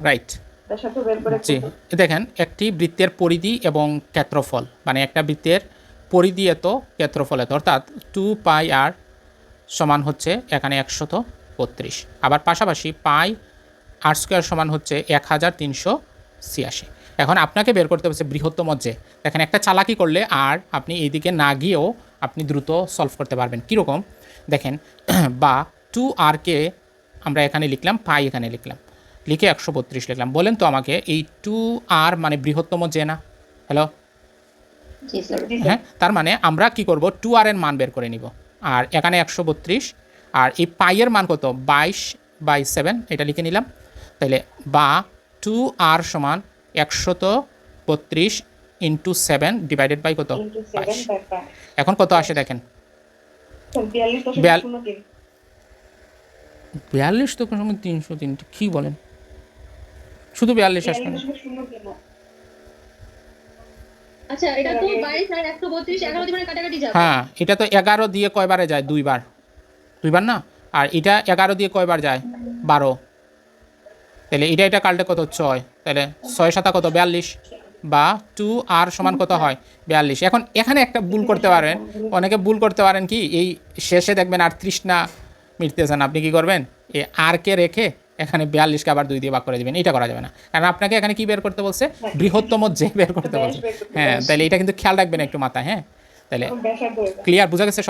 Right জি। দেখেন একটি বৃত্তের পরিধি এবং ক্ষেত্রফল মানে একটা বৃত্তের পরিধি এত ক্ষেত্রফল এত অর্থাৎ টু পাই আর সমান হচ্ছে এখানে একশত বত্রিশ। আবার পাশাপাশি পাই আর স্কোয়ার সমান হচ্ছে এক হাজার তিনশো ছিয়াশি। এখন আপনাকে বের করতে হচ্ছে বৃহত্তম যে। দেখেন একটা চালাকি করলে আর আপনি এইদিকে না গিয়েও আপনি দ্রুত সলভ করতে পারবেন। কীরকম? দেখেন বা টু আরকে আমরা এখানে লিখলাম পাই এখানে লিখলাম। লিখে একশো বত্রিশ লিখলাম। বলেন তো আমাকে এই টু আর মানে বৃহত্তম যে না? হ্যালো জি স্যার জি হ্যাঁ তার মানে আমরা কি করব? টু আর এর মান বের করে নিব। আর এখানে একশো বত্রিশ আর এই পাইয়ের মান কত? বাইশ বাই সেভেন এটা লিখে নিলাম। তাহলে বা টু আর সমান একশত বত্রিশ ইন্টু সেভেন ডিভাইডেড বাই কত? বাইশ। এখন কত আসে দেখেন? বিয়াল্লিশ দশমিক তো তিনশো তিন। কী বলেন? শুধু বিয়াল্লিশ আসবে। না আচ্ছা দিয়ে মানে হ্যাঁ এটা তো এগারো দিয়ে কয়বারে যায়? দুইবার। দুইবার না? আর এটা এগারো দিয়ে কয়বার যায়? বারো। তাহলে এটা এটা কালটা কত? ছয়। তাহলে ছয় সাতা কত? বিয়াল্লিশ। বা টু আর সমান কত হয়? বিয়াল্লিশ। এখন এখানে একটা ভুল করতে পারেন। অনেকে ভুল করতে পারেন কি? এই শেষে দেখবেন আর তৃষ্ণা মিটতেছেন আপনি কি করবেন? এই আরকে রেখে এখানে বিয়াল্লিশকে আবার দুই দিয়ে ভাগ করে দেবেন এটা করা যাবে না। কারণ আপনাকে এখানে কি বের করতে বলছে? বৃহত্তম যে বের করতে বলছে। হ্যাঁ তাহলে এটা কিন্তু খেয়াল রাখবেন একটু মাথায় হ্যাঁ? তাহলে ক্লিয়ার বোঝা গেছে সব